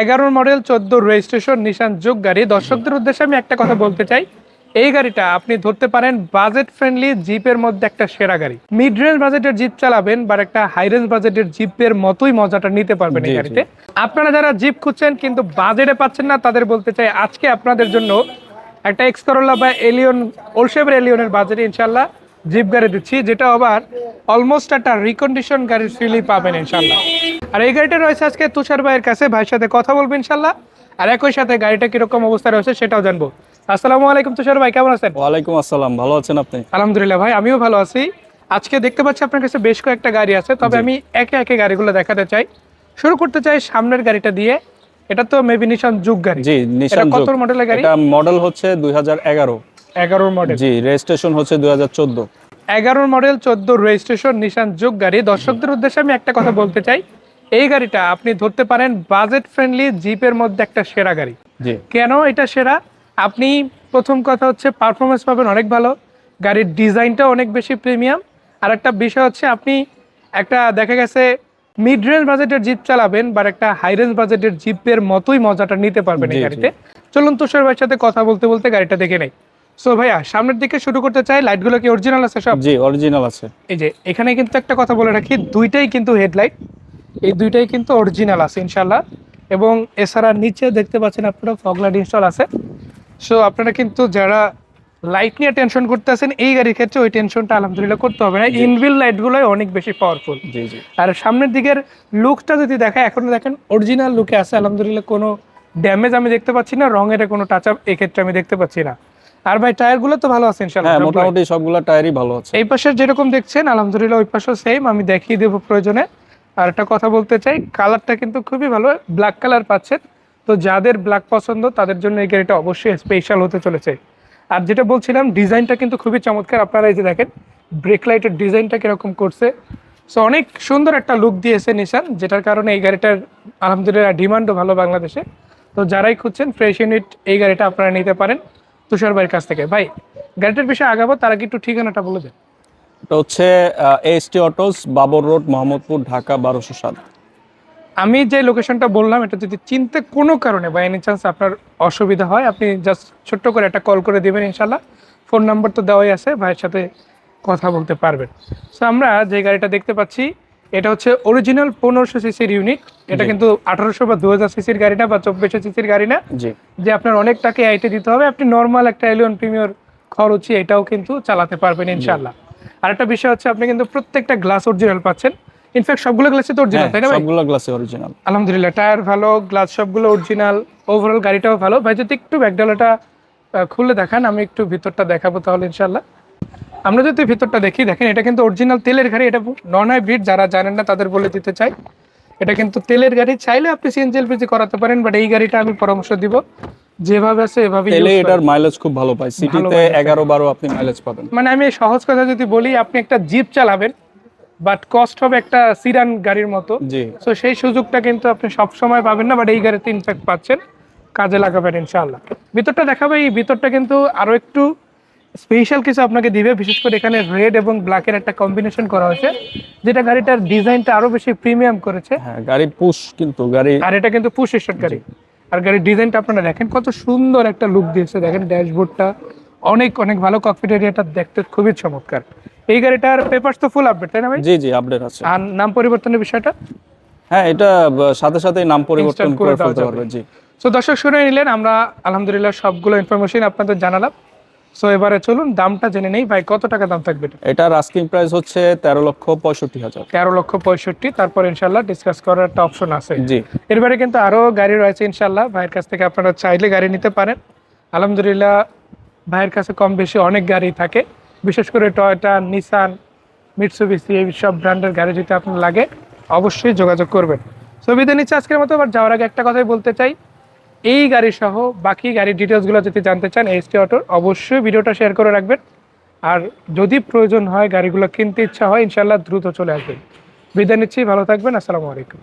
এগারোর মডেল চোদ্দ রেজিস্ট্রেশন নিশান যোগ গাড়ি। দর্শকদের উদ্দেশ্যে আমি একটা কথা বলতে চাই। এই গাড়িটা আপনি ধরতে পারেন বাজেট ফ্রেন্ডলি জিপের মধ্যে একটা সেরা গাড়ি। মিড রেঞ্জ বাজেটের জিপ চালাবেন বা একটা হাই রেঞ্জ বাজেটের জিপের মতোই মজাটা নিতে পারবেন এই। গাড়িতে। আপনারা যারা জিপ খুঁজছেন কিন্তু বাজেটে পাচ্ছেন না তাদের বলতে চাই আজকে আপনাদের জন্য একটা এক্স করোলা বা এলিয়ন ওলশেপের এলিয়নের বাজেটে ইনশাল্লাহ জিপ গাড়ি দিচ্ছি যেটা আবার অলমোস্ট একটা রিকন্ডিশন গাড়ির ফিলই পাবেন ইনশাল্লাহ আর এই গাড়িটা রয়েছে আজকে তুষার ভাইয়ের কাছে। ভাইয়ের সাথে কথা বলব ইনশাল্লাহ। আর একই সাথে গাড়িটা কীরকম অবস্থা রয়েছে সেটাও জানব। আসসালামু আলাইকুম তুষার ভাই কেমন আছেন? ওয়ালাইকুম আসসালাম ভালো আছেন আপনি? আলহামদুলিল্লাহ ভাই আমিও ভালো আছি। আজকে দেখতে পাচ্ছি আপনার কাছে বেশ কয়েকটা গাড়ি আছে তবে আমি একে একে গাড়িগুলো দেখাতে চাই। শুরু করতে চাই সামনের গাড়িটা দিয়ে। এটা তো মেবি নিশান যুগ গাড়ি। জি নিশান কত মডেলের গাড়ি? এটা মডেল হচ্ছে দুই হাজার এগারো। এগারোর মডেল জি রেজিস্ট্রেশন হচ্ছে দুই হাজার চোদ্দ। এগারোর মডেল চোদ্দ রেজিস্ট্রেশন নিশান যুগ গাড়ি। দর্শকদের উদ্দেশ্যে আমি একটা কথা বলতে চাই। এই গাড়িটা আপনি ধরতে পারেন বাজেট ফ্রেন্ডলি জিপের মধ্যে একটা সেরা গাড়ি। কেন এটা সেরা? আপনি প্রথম কথা হচ্ছে পারফরমেন্স পাবেন অনেক ভালো গাড়ির ডিজাইনটা অনেক বেশি প্রিমিয়াম আর একটা বিষয় হচ্ছে আপনি একটা দেখা গেছে মিড রেঞ্জ বাজেটের জিপ চালাবেন বা একটা হাই রেঞ্জ বাজেটের জিপের মতোই মজাটা নিতে পারবেন এই। গাড়িতে। চলুন তুষার ভাইয়ের সাথে কথা বলতে বলতে গাড়িটা দেখে নেই। সো ভাইয়া সামনের দিকে শুরু করতে চাই লাইটগুলো কি অরিজিনাল আছে সব? জি অরিজিনাল আছে। এই যে এখানে কিন্তু একটা কথা বলে রাখি দুইটাই কিন্তু হেডলাইট এই দুইটাই কিন্তু অরিজিনাল আছে ইনশাল্লাহ এবং এছাড়া নিচে দেখতে পাচ্ছেন আপনারা ফগলাইট ইনস্টল আছে। সো আপনারা কিন্তু যারা লাইট নিয়ে টেনশন করতেছেন এই গাড়ির ক্ষেত্রে ওই টেনশনটা আলহামদুলিল্লাহ করতে হবে না। ইনভিল লাইটগুলোই অনেক বেশি পাওয়ারফুল আর সামনের দিকের লুকটা যদি দেখায় এখন দেখেন অরিজিনাল লুকে আছে। আলহামদুলিল্লাহ কোনো ড্যামেজ আমি দেখতে পাচ্ছি না রঙের কোনো টাচ আপ এক্ষেত্রে আমি দেখতে পাচ্ছি না। আর ভাই টায়ারগুলো তো ভালো আছে হ্যাঁ ইনশাল্লাহ মোটামুটি সবগুলা টায়ারই ভালো আছে। এই পাশের যেরকম দেখছেন আলহামদুলিল্লাহ ওই পাশেও সেম আমি দেখিয়ে দেবো প্রয়োজনে। আর একটা কথা বলতে চাই কালারটা কিন্তু খুবই ভালো ব্ল্যাক কালার পাচ্ছেন। তো যাদের ব্ল্যাক পছন্দ, তাদের জন্য এই গাড়িটা অবশ্যই স্পেশাল হতে চলেছে। আর যেটা বলছিলাম, ডিজাইনটা কিন্তু খুবই চমৎকার, আপনারা এই যে দেখেন ব্রেক লাইটের ডিজাইনটা কীরকম করছে। সো অনেক সুন্দর একটা লুক দিয়েছে নিশান যেটার কারণে এই গাড়িটার আলহামদুলিল্লাহ ডিমান্ডও ভালো বাংলাদেশে। তো যারাই খুঁজছেন ফ্রেশ ইউনিট এই গাড়িটা আপনারা নিতে পারেন তুষার ভাইয়ের কাছ থেকে। ভাই, গাড়িটার বিষয়ে আগাবো, তার আগে একটু ঠিকানাটা বলে দেন। এটা হচ্ছে ST autos Babar road Mohammadpur Dhaka বারোশো সাত। আমি যে লোকেশনটা বললাম এটা যদি চিনতে কোনো কারণে বা এনি চান্স আপনার অসুবিধা হয় আপনি জাস্ট ছোট্ট করে একটা কল করে দেবেন ইনশাল্লাহ ফোন নাম্বার তো দেওয়াই আছে ভাইয়ের সাথে কথা বলতে পারবেন। সো আমরা যে গাড়িটা দেখতে পাচ্ছি এটা হচ্ছে অরিজিনাল পনেরোশো সিসির ইউনিট এটা কিন্তু আঠারোশো বা দু হাজার সিসির গাড়ি না বা চব্বিশশো সিসির গাড়ি না। যে আপনার অনেক টাকা আইটে দিতে হবে আপনি নর্মাল একটা এলিয়ন প্রিমিয়র খরচই এটাও কিন্তু চালাতে পারবেন ইনশাল্লাহ আর একটা বিষয় হচ্ছে আপনি কিন্তু প্রত্যেকটা গ্লাস অরিজিনাল পাচ্ছেন। ইনফ্যাক্ট সবগুলো গ্লাসই তো অরিজিনাল হ্যাঁ তাই না ভাই? সবগুলা গ্লাসে অরিজিনাল আলহামদুলিল্লাহ টায়ার ভালো গ্লাস সবগুলো অরিজিনাল ওভারঅল গাড়িটাও ভালো। ভাই যদি একটু ব্যাকডালাটা খুলে দেখান আমি একটু ভিতরটা দেখাবো তাহলে ইনশাল্লাহ আমরা যদি ভিতরটা দেখি দেখেন এটা কিন্তু অরিজিনাল তেলের গাড়ি এটা নন হাইব্রিড যারা জানেন না তাদের বলে দিতে চাই। এটা কিন্তু তেলের গাড়ি চাইলে আপনি সিএনজি এলপিজি করাতে পারেন বাট এই গাড়িটা আমি পরামর্শ দিব। যেভাবে আছে এভাবে তেলে এটার মাইলেজ খুব ভালো পায়। সিটিতে mileage এগারো বারো আপনি মাইলেজ পাবেন। মানে আমি সহজ কথা যদি বলি আপনি একটা জিপ চালাবেন বাট কস্ট হবে একটা সিরান গাড়ির মতো। জি। সো সেই সুযোগটা কিন্তু আপনি সব সময় পাবেন না বাট এই গাড়িতে ইনফ্যাক্ট পাচ্ছেন। কাজে লাগাবেন ইনশাআল্লাহ। ভিতরটা দেখাবে এই ভিতরটা কিন্তু আরও একটু স্পেশাল কিছু আপনাকে দিবে। বিশেষ করে এখানে রেড এবং ব্ল্যাকের একটা কম্বিনেশন করা হয়েছে যেটা গাড়িটার ডিজাইনটা আরও বেশি প্রিমিয়াম করেছে। হ্যাঁ গাড়ি পুশ কিন্তু গাড়ি আর এটা কিন্তু পুশ স্টার্ট গাড়ি আর গাড়ির ডিজাইনটা আপনারা দেখেন কত সুন্দর একটা লুক দিয়েছে। দেখেন ড্যাশবোর্ডটা অনেক অনেক ভালো ককপিট এরিয়াটা দেখতে খুবই চমৎকার। এই গাড়িটার পেপারস তো ফুল আপডেট তাই না ভাই? জি জি আপডেট আছে। আর নাম পরিবর্তনের বিষয়টা? হ্যাঁ এটা সাথে সাথে নাম পরিবর্তন করে ফেলতে। পারবে জি। তো দর্শক শুনে নিলেন আমরা আলহামদুলিল্লাহ সবগুলো ইনফরমেশন আপনাদের জানালাম। সো এবারে চলুন দামটা জেনে নেই। ভাই কত টাকা দাম থাকবে এটা? এটার আস্কিং প্রাইস হচ্ছে তেরো লক্ষ পঁয়ষট্টি হাজার। তেরো লক্ষ পঁয়ষট্টি তারপর ইনশাল্লাহ ডিসকাস করার একটা অপশন আছে। জি। এরপরে কিন্তু আরও গাড়ি রয়েছে ইনশাল্লাহ। ভাইয়ের কাছ থেকে আপনারা চাইলে গাড়ি নিতে পারেন। আলহামদুলিল্লাহ ভাইয়ের কাছে কম বেশি অনেক গাড়ি থাকে। বিশেষ করে টয়টা নিসান মিটসুবিসি এই সব ব্র্যান্ডের গাড়ি যদি আপনার লাগে অবশ্যই যোগাযোগ করবেন। ছবিতে নিচ্ছে আজকের মতো আবার যাওয়ার আগে একটা কথাই বলতে চাই। এই গাড়ি সহ বাকি গাড়ির ডিটেলসগুলো যদি জানতে চান এসটি অটোর অবশ্যই ভিডিওটা শেয়ার করে রাখবেন। আর যদি প্রয়োজন হয় গাড়িগুলো কিনতে ইচ্ছা হয় ইনশাল্লাহ দ্রুত চলে আসবেন। বিদায় নিচ্ছি, ভালো থাকবেন, আসসালামু আলাইকুম।